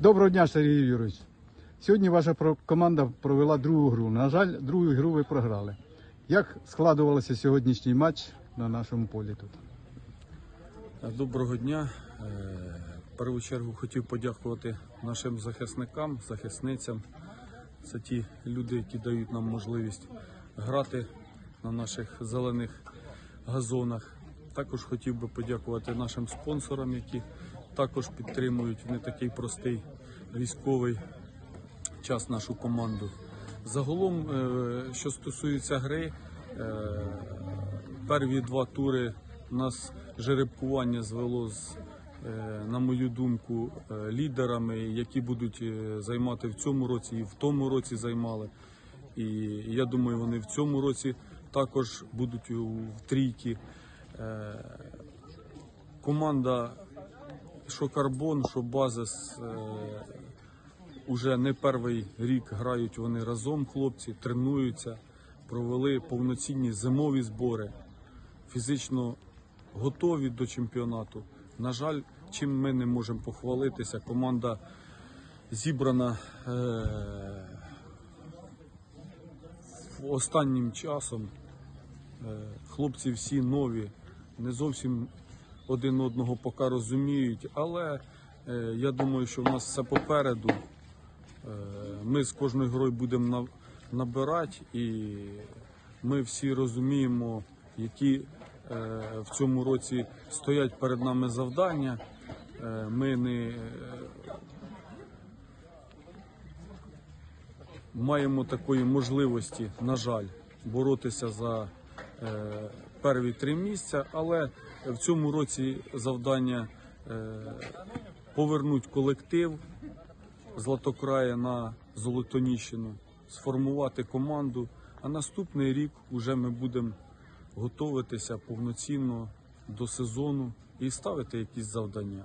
Доброго дня, Сергій Юрійович. Сьогодні ваша команда провела другу гру. На жаль, другу гру ви програли. Як складувався сьогоднішній матч на нашому полі тут? Доброго дня. Е, В першу чергу хотів подякувати нашим захисникам, захисницям. Це ті люди, які дають нам можливість грати на наших зелених газонах. Також хотів би подякувати нашим спонсорам, які також підтримують в не такий простий військовий час нашу команду. Загалом, е, що стосується гри, е, перві два тури нас жеребкування звело з, е, на мою думку, лідерами, які будуть займати в цьому році і в тому році займали. І я думаю, вони в цьому році також будуть в трійки. Команда, що Карбон, що Базис, е, Уже не перший рік грають вони разом, хлопці, тренуються, провели повноцінні зимові збори, фізично готові до чемпіонату. На жаль, чим ми не можемо похвалитися, команда зібрана е- останнім часом. Е, Хлопці всі нові, не зовсім один одного поки розуміють, але е, я думаю, що в нас все попереду. Е, Ми з кожною грою будемо на- набирати, і ми всі розуміємо, які е, в цьому році стоять перед нами завдання. Ми не маємо такої можливості, на жаль, боротися за перві три місця, але в цьому році завдання е, повернути колектив Златокрая на Золотоніщину, сформувати команду. А наступний рік вже ми будемо готуватися повноцінно до сезону і ставити якісь завдання.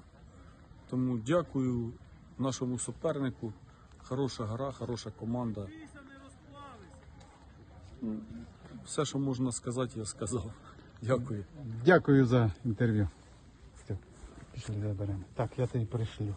Тому дякую нашому супернику. Хороша гра, хороша команда. Все, що можна сказати, я сказав. Дякую. Дякую за інтерв'ю. Пішли заберемо. Так, я тобі перешлю.